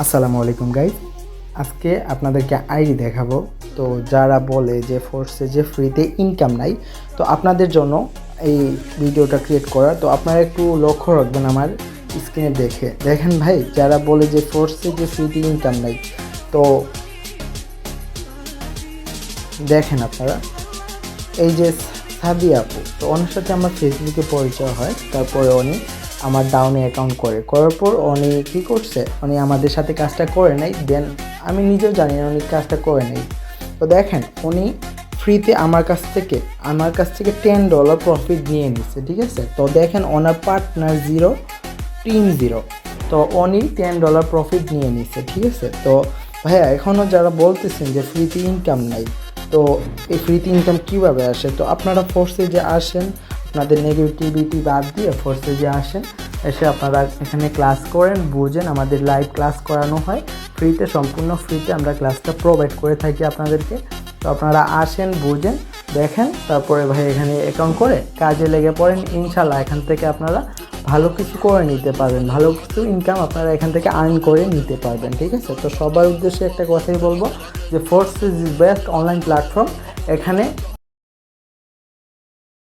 আসসালামু আলাইকুম গাইজ আজকে আপনাদেরকে আইডি দেখাবো। তো যারা বলে যে ফোর্সে যে ফ্রিতে ইনকাম নাই, তো আপনাদের জন্য এই ভিডিওটা ক্রিয়েট করা। তো আপনারা একটু লক্ষ্য রাখবেন আমার স্ক্রিনে দেখে। দেখেন ভাই, যারা বলে যে ফোর্সে যে ফ্রিতে ইনকাম নাই, তো দেখেন আপনারা। এই যে সাদি আপু, তো ওনার সাথে আমার ফেসবুকে পরিচয় হয়, তারপরে উনি আমার ডাউনে অ্যাকাউন্ট করে। করার পর উনি কী করছে? উনি আমাদের সাথে কাজটা করে নাই দেন আমি নিজেও জানি না উনি কাজটা করে নেই। তো দেখেন, উনি ফ্রিতে আমার কাছ থেকে, আমার কাছ থেকে টেন ডলার প্রফিট নিয়ে নিচ্ছে ঠিক আছে? তো দেখেন ওনার পার্টনার জিরো টিম জিরো তো উনি টেন ডলার প্রফিট নিয়ে নিচ্ছে ঠিক আছে? তো ভাইয়া এখনও যারা বলতেছেন যে ফ্রিতে ইনকাম নাই, তো এই ফ্রিতে ইনকাম কীভাবে আসে? তো আপনারা ফোর্সে যে আসেন আপনাদের নেগেটিভিটি বাদ দিয়ে ফোর্সে যে আসেন, এসে আপনারা এখানে ক্লাস করেন, বুঝেন আমাদের লাইভ ক্লাস করানো হয়। ফ্রিতে সম্পূর্ণ ফ্রিতে আমরা ক্লাসটা প্রোভাইড করে থাকি আপনাদেরকে। তো আপনারা আসেন, বুঝেন, দেখেন, তারপরে ভাই এখানে অ্যাকাউন্ট করে কাজে লেগে পড়েন ইনশাল্লাহ এখান থেকে আপনারা ভালো কিছু করে নিতে পারবেন। ভালো কিছু ইনকাম আপনারা এখান থেকে আর্ন করে নিতে পারবেন, ঠিক আছে? তো সবার উদ্দেশ্যে একটা কথাই বলব যে force is best online platform এখানে